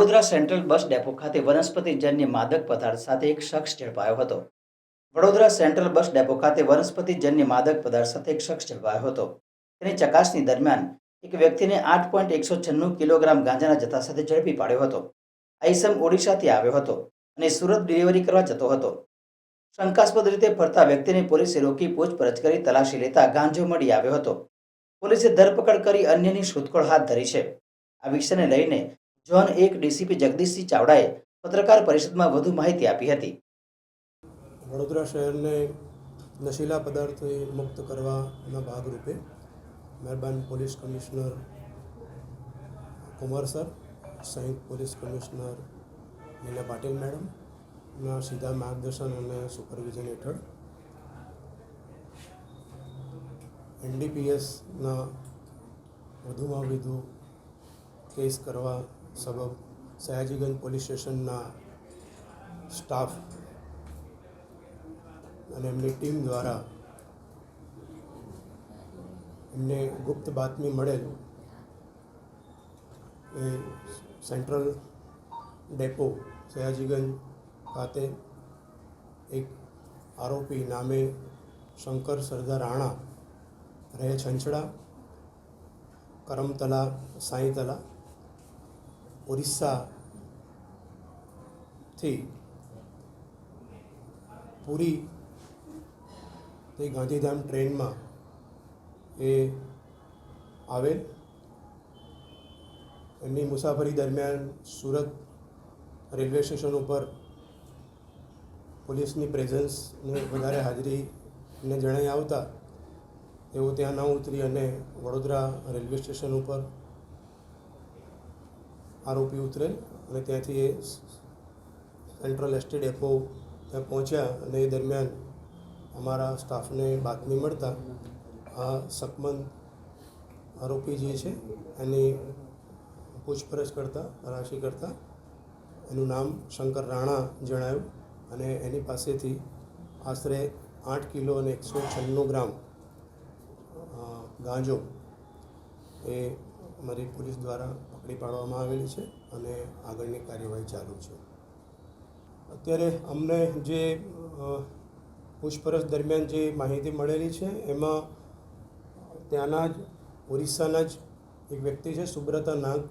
Vadodara central bus depot ખાતે વનસ્પતિજન્ય માદક પદાર્થ સાથે એક શખ્સ ઝડપાયો હતો. વડોદરા સેન્ટ્રલ બસ ડેપો ખાતે વનસ્પતિજન્ય માદક પદાર્થ સાથે એક શખ્સ ઝડપાયો હતો. તેની ચકાસણી દરમિયાન એક વ્યક્તિને આઠ પોઈન્ટ એકસો છન્નું કિલોગ્રામ ગાંજાના જથ્થા સાથે ઝડપી પાડ્યો હતો. આઈસમ ઓડિશાથી આવ્યો હતો અને સુરત ડિલિવરી કરવા જતો હતો. શંકાસ્પદ રીતે ફરતા વ્યક્તિને પોલીસે રોકી પૂછપરછ કરી તલાશી લેતા ગાંજો મળી આવ્યો હતો. પોલીસે ધરપકડ કરી અન્યની શોધખોળ હાથ ધરી છે. આ વિષયને લઈને ઝોન એક ડીસીપી જગદીશસિંહ ચાવડાએ પત્રકાર પરિષદમાં વધુ માહિતી આપી હતી. વડોદરા શહેરને નશીલા પદાર્થોથી મુક્ત કરવાના ભાગરૂપે મહેરબાન પોલીસ કમિશનર કુમાર સર, સંયુક્ત પોલીસ કમિશનર નીલા પાટીલ મેડમના સીધા માર્ગદર્શન અને સુપરવિઝન હેઠળ એનડીપીએસના વધુમાં વધુ કેસ કરવા સબબ સયાજીગંજ પોલીસ સ્ટેશનના સ્ટાફ અને એમની ટીમ દ્વારા એમને ગુપ્ત બાતમી મળેલ એ સેન્ટ્રલ ડેપો સયાજીગંજ ખાતે એક આરોપી નામે શંકર સરદાર રાણા, રહે છંછડા, કરમતલા, સાંઈતલા ઓરિસ્સાથી પૂરી તે ગાંધીધામ ટ્રેનમાં એ આવેલ. એમની મુસાફરી દરમિયાન સુરત રેલવે સ્ટેશન ઉપર પોલીસની પ્રેઝન્સને વધારે હાજરીને જણાઈ આવતા તેઓ ત્યાં ન ઉતરી અને વડોદરા રેલવે સ્ટેશન ઉપર આરોપી ઉતરેલ અને ત્યાંથી એ સેન્ટ્રલ એસટી ડેપો ત્યાં પહોંચ્યા અને એ દરમિયાન અમારા સ્ટાફને બાતમી મળતા આ શકમંદ આરોપી જે છે એની પૂછપરછ કરતાં, તલાશી કરતાં એનું નામ શંકર રાણા જણાયું અને એની પાસેથી આશરે આઠ કિલો અને એકસો છન્નું ગ્રામ ગાંજો એ અમારી પોલીસ દ્વારા પકડી પાડવામાં આવેલી છે અને આગળની કાર્યવાહી ચાલુ છે. અત્યારે અમને જે પૂછપરછ દરમિયાન જે માહિતી મળેલી છે, એમાં ત્યાંના જ, ઓરિસ્સાના જ એક વ્યક્તિ છે, સુબ્રતા નાગ.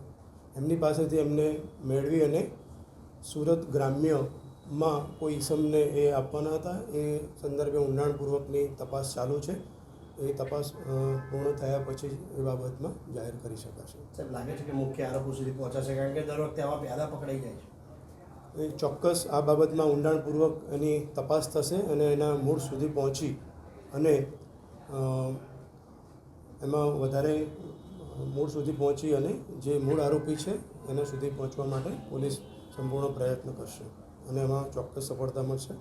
એમની પાસેથી એમને મેળવી અને સુરત ગ્રામ્યમાં કોઈ ઈસમને એ આપવાના હતા. એ સંદર્ભે ઊંડાણપૂર્વકની તપાસ ચાલુ છે. એ તપાસ પૂર્ણ થયા પછી જ એ બાબતમાં જાહેર કરી શકાશે. સાહેબ લાગે છે કે મુખ્ય આરોપો સુધી પહોંચાશે કારણ કે દર વખતે આવા પ્યાદા પકડાઈ જાય છે. એ ચોક્કસ આ બાબતમાં ઊંડાણપૂર્વક એની તપાસ થશે અને એના મૂળ સુધી પહોંચી અને એમાં વધારે મૂળ સુધી પહોંચી અને જે મૂળ આરોપી છે એના સુધી પહોંચવા માટે પોલીસ સંપૂર્ણ પ્રયત્ન કરશે અને એમાં ચોક્કસ સફળતા મળશે.